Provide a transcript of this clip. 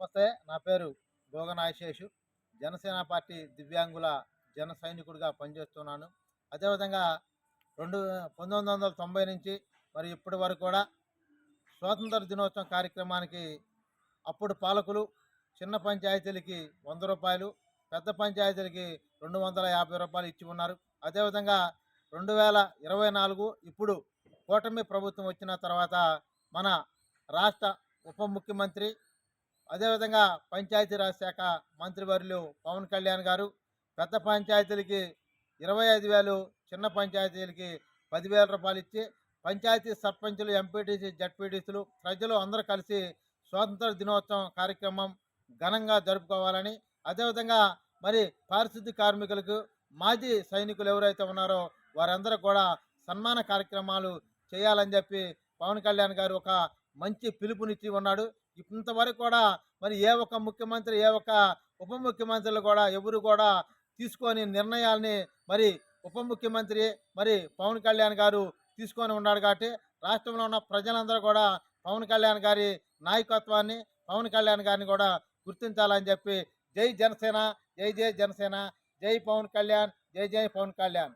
నమస్తే నా పేరు భోగనాశేషు జనసేన పార్టీ దివ్యాంగుల జన సైనికుడిగా పనిచేస్తున్నాను. అదేవిధంగా రెండు పంతొమ్మిది వందల తొంభై నుంచి మరి ఇప్పటి వరకు కూడా స్వాతంత్ర దినోత్సవం కార్యక్రమానికి అప్పుడు పాలకులు చిన్న పంచాయతీలకి వంద రూపాయలు పెద్ద పంచాయతీలకి రెండు వందల యాభై రూపాయలు ఇచ్చి ఉన్నారు. అదేవిధంగా రెండు వేల ఇరవై నాలుగు ఇప్పుడు కూటమి ప్రభుత్వం వచ్చిన తర్వాత మన రాష్ట్ర ఉప ముఖ్యమంత్రి అదేవిధంగా పంచాయతీరాజ్ శాఖ మంత్రివర్యులు పవన్ కళ్యాణ్ గారు పెద్ద పంచాయతీలకి ఇరవై ఐదు వేలు చిన్న పంచాయతీలకి పదివేల రూపాయలు ఇచ్చి పంచాయతీ సర్పంచులు ఎంపీటీసీ జడ్పీటీసీలు ప్రజలు అందరూ కలిసి స్వాతంత్ర దినోత్సవం కార్యక్రమం ఘనంగా జరుపుకోవాలని అదేవిధంగా మరి పారిశుద్ధ్య కార్మికులకు మాజీ సైనికులు ఎవరైతే ఉన్నారో వారందరూ కూడా సన్మాన కార్యక్రమాలు చేయాలని చెప్పి పవన్ కళ్యాణ్ గారు ఒక మంచి పిలుపునిచ్చి ఉన్నాడు. ఇంతవరకు కూడా మరి ఏ ఒక్క ముఖ్యమంత్రి ఏ ఒక్క ఉప ముఖ్యమంత్రులు కూడా ఎవరు కూడా తీసుకొని నిర్ణయాల్ని మరి ఉప ముఖ్యమంత్రి మరి పవన్ కళ్యాణ్ గారు తీసుకొని ఉన్నాడు కాబట్టి రాష్ట్రంలో ఉన్న ప్రజలందరూ కూడా పవన్ కళ్యాణ్ గారి నాయకత్వాన్ని పవన్ కళ్యాణ్ గారిని కూడా గుర్తించాలని చెప్పి జై జనసేన జై జై జనసేన జై పవన్ కళ్యాణ్ జై జై పవన్ కళ్యాణ్.